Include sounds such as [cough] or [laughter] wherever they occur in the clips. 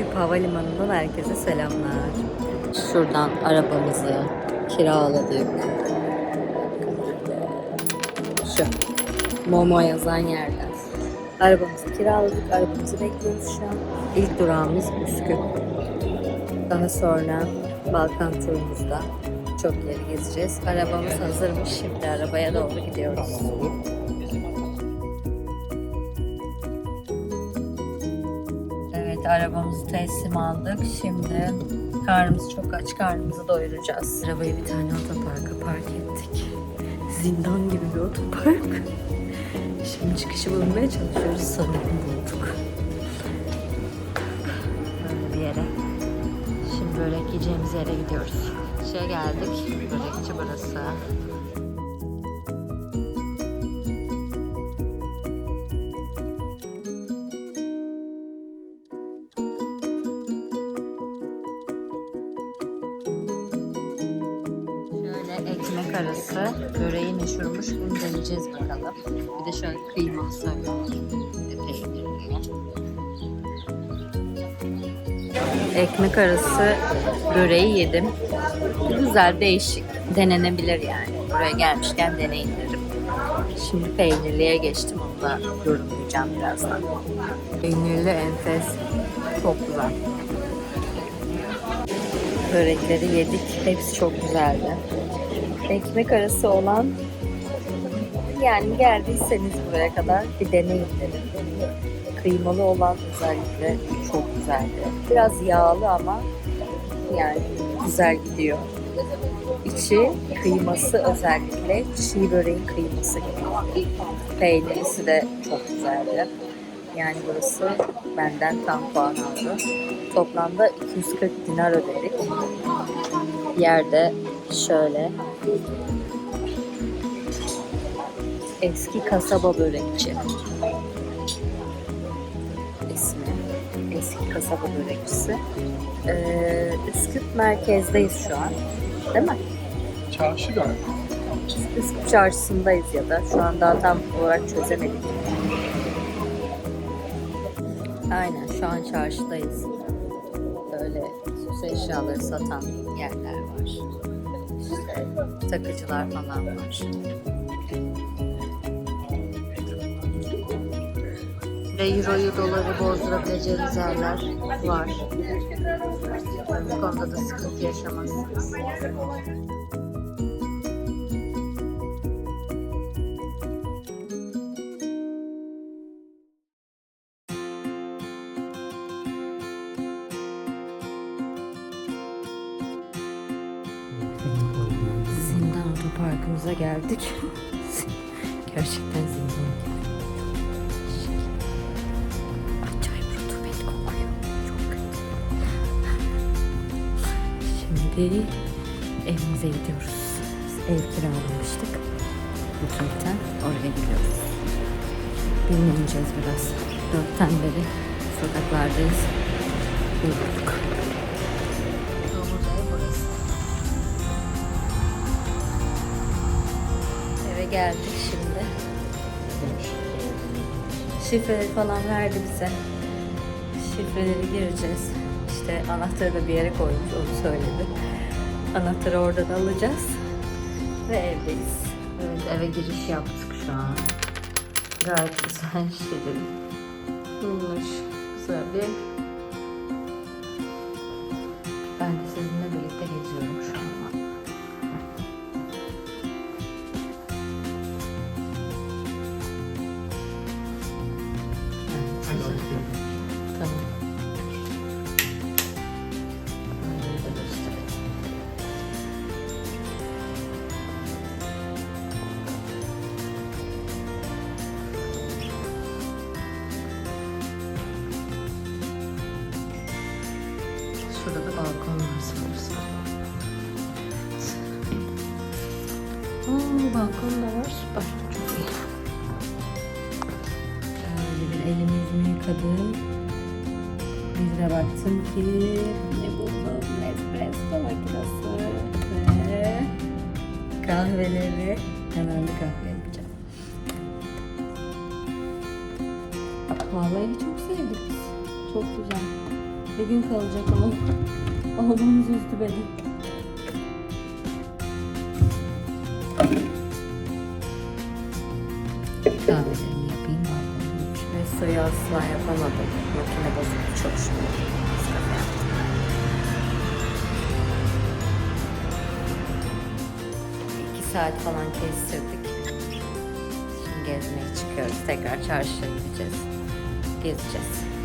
Üsküp Havalimanı'ndan herkese selamlar. Şuradan arabamızı kiraladık. Şu Momo yazan yerden. Arabamızı kiraladık. Arabamızı bekliyoruz şu an. İlk durağımız Üsküp. Daha sonra Balkan turumuzda çok yeri gezeceğiz. Arabamız hazırmış. Şimdi arabaya doğru gidiyoruz. Evet arabamızı teslim aldık. Şimdi karnımız çok aç. Karnımızı doyuracağız. Arabayı bir tane otoparka park ettik. Zindan gibi bir otopark. Şimdi çıkışı bulmaya çalışıyoruz. Sanırım bulduk. Böyle bir yere. Şimdi börek yiyeceğimiz yere gidiyoruz. Şeye geldik. Börekçi burası. Bakalım. Bir de şöyle de peynirli. Ekmek arası böreği yedim. Güzel, değişik. Denenebilir yani. Buraya gelmişken deneyin derim. Şimdi peynirliye geçtim. Onu da yorumlayacağım birazdan. Peynirli enfes. Çok güzel. Börekleri yedik. Hepsi çok güzeldi. Ekmek arası olan yani geldiyseniz buraya kadar bir deneyin dedim. Kıymalı olan özellikle çok güzeldi. Biraz yağlı ama yani güzel gidiyor. İçi kıyması özellikle çiğ böreğin kıyması gibi. Peynirisi de çok güzeldi. Yani burası benden tam puan aldı. Toplamda 240 dinar ödedik. Yerde şöyle eski kasaba börekçi ismi. Eski kasaba börekçisi. Ee, Üsküp merkezdeyiz şu an. Değil mi? Çarşı galiba. Üsküp çarşısındayız ya da şu an daha tam olarak çözemedik. Aynen şu an çarşıdayız. Böyle süs eşyaları satan yerler var. İşte takıcılar falan var. Ve Euro'yu doları bozdurabileceğiniz yerler var. Bu konuda da sıkıntı yaşamazsınız. Zindan otoparkımıza geldik. [laughs] Gerçekten zindan Şimdi evimize gidiyoruz. Ev kiralamıştık. Buket'ten oraya gidiyoruz. Dinleneceğiz biraz. Dörtten beri sokaklardayız. Yorulduk. Eve geldik şimdi. Şifreleri falan verdi bize. Şifreleri gireceğiz. İşte anahtarı da bir yere koymuş onu söyledi. Anahtarı oradan alacağız. Ve evdeyiz. Evet eve giriş yaptık şu an. Gayet güzel şirin. Bulmuş. Güzel bir balkon da var. Süper. Çok iyi. Böyle bir elimi yüzümü yıkadım. Bir de baktım ki ne buldum? Espresso makinesi ve kahveleri. Hemen bir kahve yapacağım. Vallahi çok sevdik. Çok güzel. Bir gün kalacak ama [laughs] oğlumuz üzdü beni. asla yapamadım. Makine bozuldu çok şükür. saat falan kestirdik. Şimdi gezmeye çıkıyoruz. Tekrar çarşıya gideceğiz. Gezeceğiz.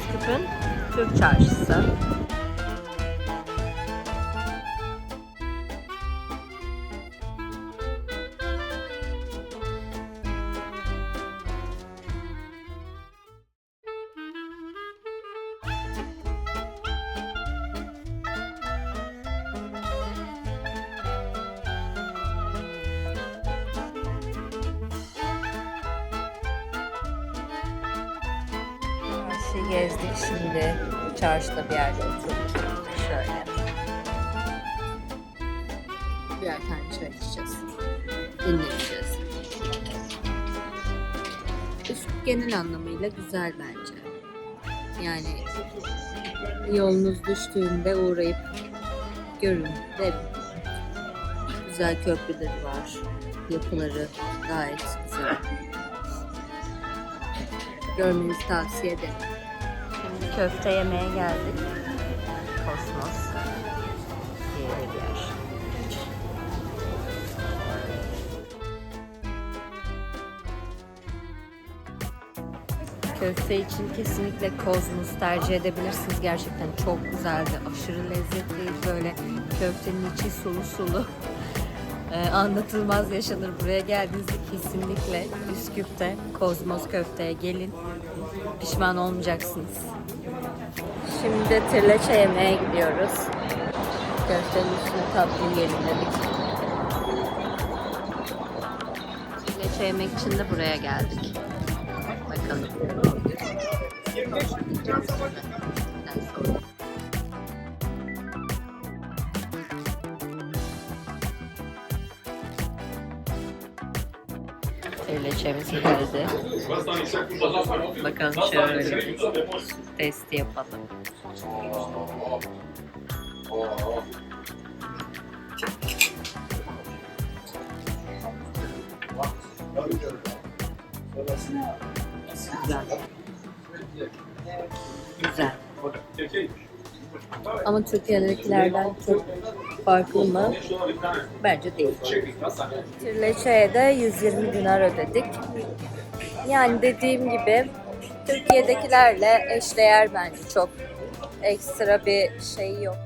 Üsküp'ün Türk Çarşısı. Çarşıyı gezdik. Şimdi çarşıda bir yerde oturduk. Şöyle. Birer tane çay içeceğiz. Dinleneceğiz. Üst genel anlamıyla güzel bence. Yani yolunuz düştüğünde uğrayıp görün. Ve güzel köprüleri var. Yapıları gayet güzel. Görmenizi tavsiye ederim. Köfte yemeye geldik. Kosmos diye bir yer. Köfte için kesinlikle Kozmos tercih edebilirsiniz. Gerçekten çok güzeldi. Aşırı lezzetliydi. Böyle köftenin içi sulu sulu. Ee, [laughs] anlatılmaz yaşanır. Buraya geldiğinizde kesinlikle Üsküp'te Kozmos köfteye gelin. Pişman olmayacaksınız. Şimdi trileçe yemeye gidiyoruz. Köftenin üstüne tatlı yiyelim dedik. Trileçe yemek için de buraya geldik. Bakalım. Trileçemiz geldi. Bakalım şöyle bir testi yapalım. Güzel. Güzel. Ama Türkiye'dekilerden çok farklı mı? Bence değil. Trileçe'ye de 120 dinar ödedik. Yani dediğim gibi Türkiye'dekilerle eşdeğer bence çok ekstra bir şey yok.